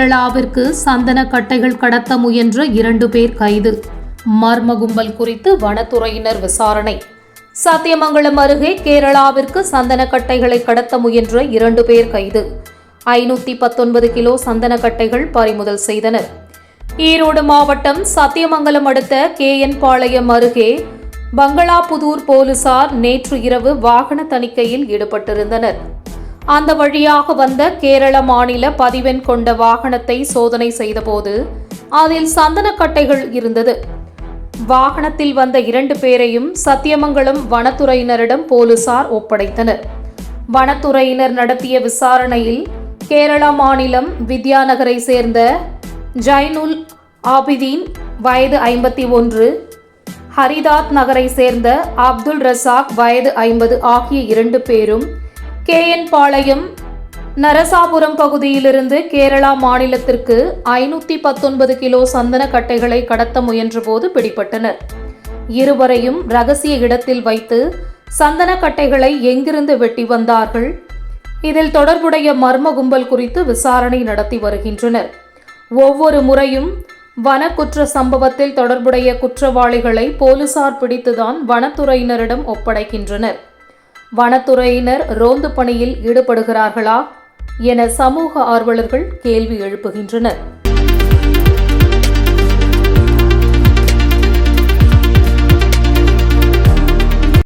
கேரளாவிற்கு சந்தன கட்டைகள் கடத்த முயன்ற இரண்டு பேர் கைது. மர்ம கும்பல் குறித்து வனத்துறையினர் விசாரணை. சத்தியமங்கலம் அருகே கேரளாவிற்கு சந்தன கட்டைகளை கடத்த முயன்ற இரண்டு பேர் கைது. ஐநூற்றி பத்தொன்பது கிலோ சந்தன கட்டைகள் பறிமுதல் செய்தனர். ஈரோடு மாவட்டம் சத்தியமங்கலம் அடுத்த கே என் பாளையம் அருகே பங்களாபுதூர் போலீசார் நேற்று இரவு வாகன தணிக்கையில் ஈடுபட்டிருந்தனர். அந்த வழியாக வந்த கேரள மாநில பதிவெண் கொண்ட வாகனத்தை சோதனை செய்தபோது அதில் சந்தனக்கட்டைகள் இருந்தது. வாகனத்தில் வந்த இரண்டு பேரையும் சத்தியமங்கலம் வனத்துறையினரிடம் போலீசார் ஒப்படைத்தனர். வனத்துறையினர் நடத்திய விசாரணையில் கேரளா மாநிலம் வித்யாநகரை சேர்ந்த ஜைனுல் ஆபிதீன் வயது ஐம்பத்தி ஒன்று ஹரிதாத் நகரை சேர்ந்த அப்துல் ரசாக் வயது ஐம்பது ஆகிய இரண்டு பேரும் கே என் பாளையம் நரசாபுரம் பகுதியிலிருந்து கேரளா மாநிலத்திற்கு ஐநூற்றி பத்தொன்பது கிலோ சந்தன கட்டைகளை கடத்த முயன்றபோது பிடிபட்டனர். இருவரையும் ரகசிய இடத்தில் வைத்து சந்தன கட்டைகளை எங்கிருந்து வெட்டி வந்தார்கள்? இதில் தொடர்புடைய மர்ம கும்பல் குறித்து விசாரணை நடத்தி வருகின்றனர். ஒவ்வொரு முறையும் வன குற்ற சம்பவத்தில் தொடர்புடைய குற்றவாளிகளை போலீசார் பிடித்துதான் வனத்துறையினரிடம் ஒப்படைக்கின்றனர். வனத்துறையினர் ரோந்து பணியில் ஈடுபடுகிறார்களா? என சமூக ஆர்வலர்கள் கேள்வி எழுப்புகின்றனர்.